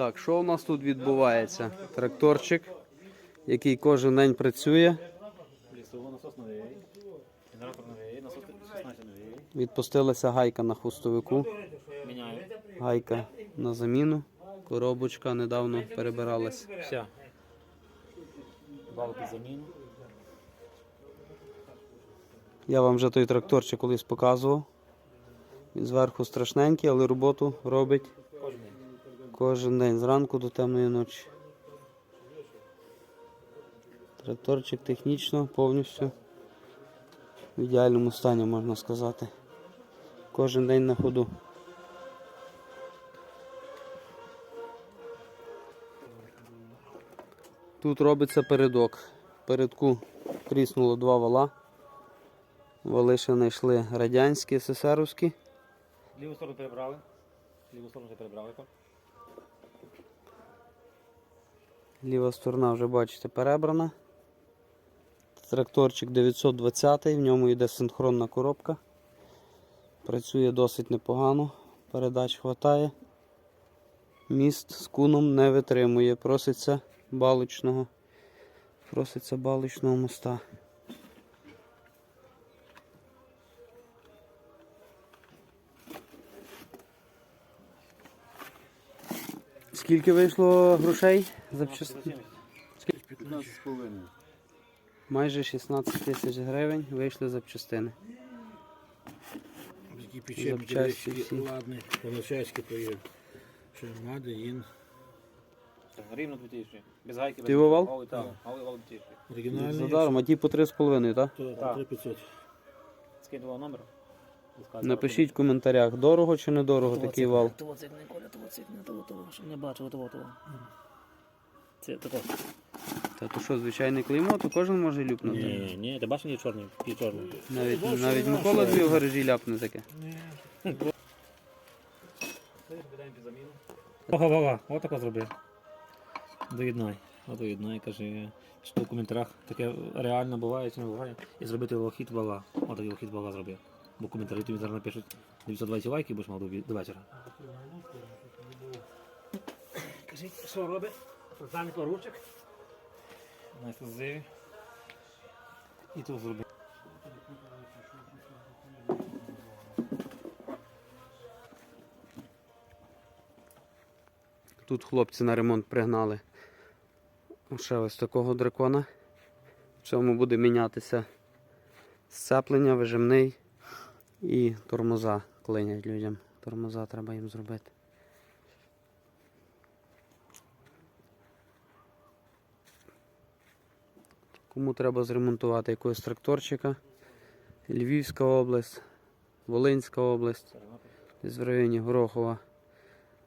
Так, що у нас тут відбувається? Тракторчик, який кожен день працює. Лісово насос новий, генератор новий, насос 16 новий. Відпустилася гайка на хустовику. Гайка на заміну. Коробочка недавно перебиралась. Все. Бал під заміну. Я вам вже той тракторчик колись показував. Він зверху страшненький, але роботу робить. Кожен день зранку до темної ночі. Тракторчик технічно повністю в ідеальному стані, можна сказати. Кожен день на ходу. Тут робиться передок. Передку тріснуло два вала. Вали ще знайшли радянські, СССРівські. Ліву сторону перебрали. Ліву сторону вже перебрали. Ліва сторона вже бачите перебрана. Тракторчик 920, в ньому йде синхронна коробка. Працює досить непогано, передач хватає. Міст з куном не витримує, проситься балочного. Проситься балочного моста. Скільки вийшло грошей? Запчастин? 15,5. Майже 16 тисяч гривень вийшли запчастини. Такі печені ладні, по-начальськи то є. Що мада, їн. Рівно 2000. Без гайки. без Ти його вал? Вал, так. Вал, вал 2000. Оригінальний. Задаром, а ті по 3,5, так? Так. 3500. Скидував номер. Напишіть в коментарях, дорого чи недорого такий вал. Того цик не коля, того цик не того, того, щоб не бачив, того, того. Це тако. Та то що, звичайне клеймо, то кожен може люпнути. Ні, ні, ти бачиш, не чорний, пів чорний. Навіть, навіть Микола дві в гаражі ляпне таке. Ага, ага, отако зроби. Доєднай. От доєднай, каже, що в коментарях таке реально буває чи не буває. І зробити лохід вала. Отакий лохід вала зробив. Бо коментарі тобі зараз напишуть 920 лайків, будеш мав до, вечора. Кажіть, що робить? Спеціальний поручик. На ексклюзиві. І тут зробив. Тут хлопці на ремонт пригнали ще ось такого дракона. В цьому буде мінятися сцеплення, вижимний і тормоза клинять людям. Тормоза треба їм зробити. Кому треба зремонтувати якогось тракторчика, Львівська область, Волинська область, десь в районі Горохова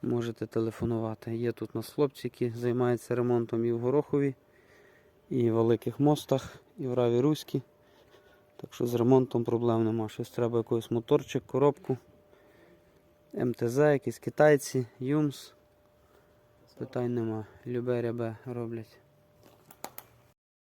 можете телефонувати. Є тут у нас хлопці, які займаються ремонтом і в Горохові, і в Великих Мостах, і в Раві Руській. Так що з ремонтом проблем нема. Щось треба якийсь моторчик, коробку, МТЗ, якісь китайці, Юмс. Питань нема. Любе рябе роблять.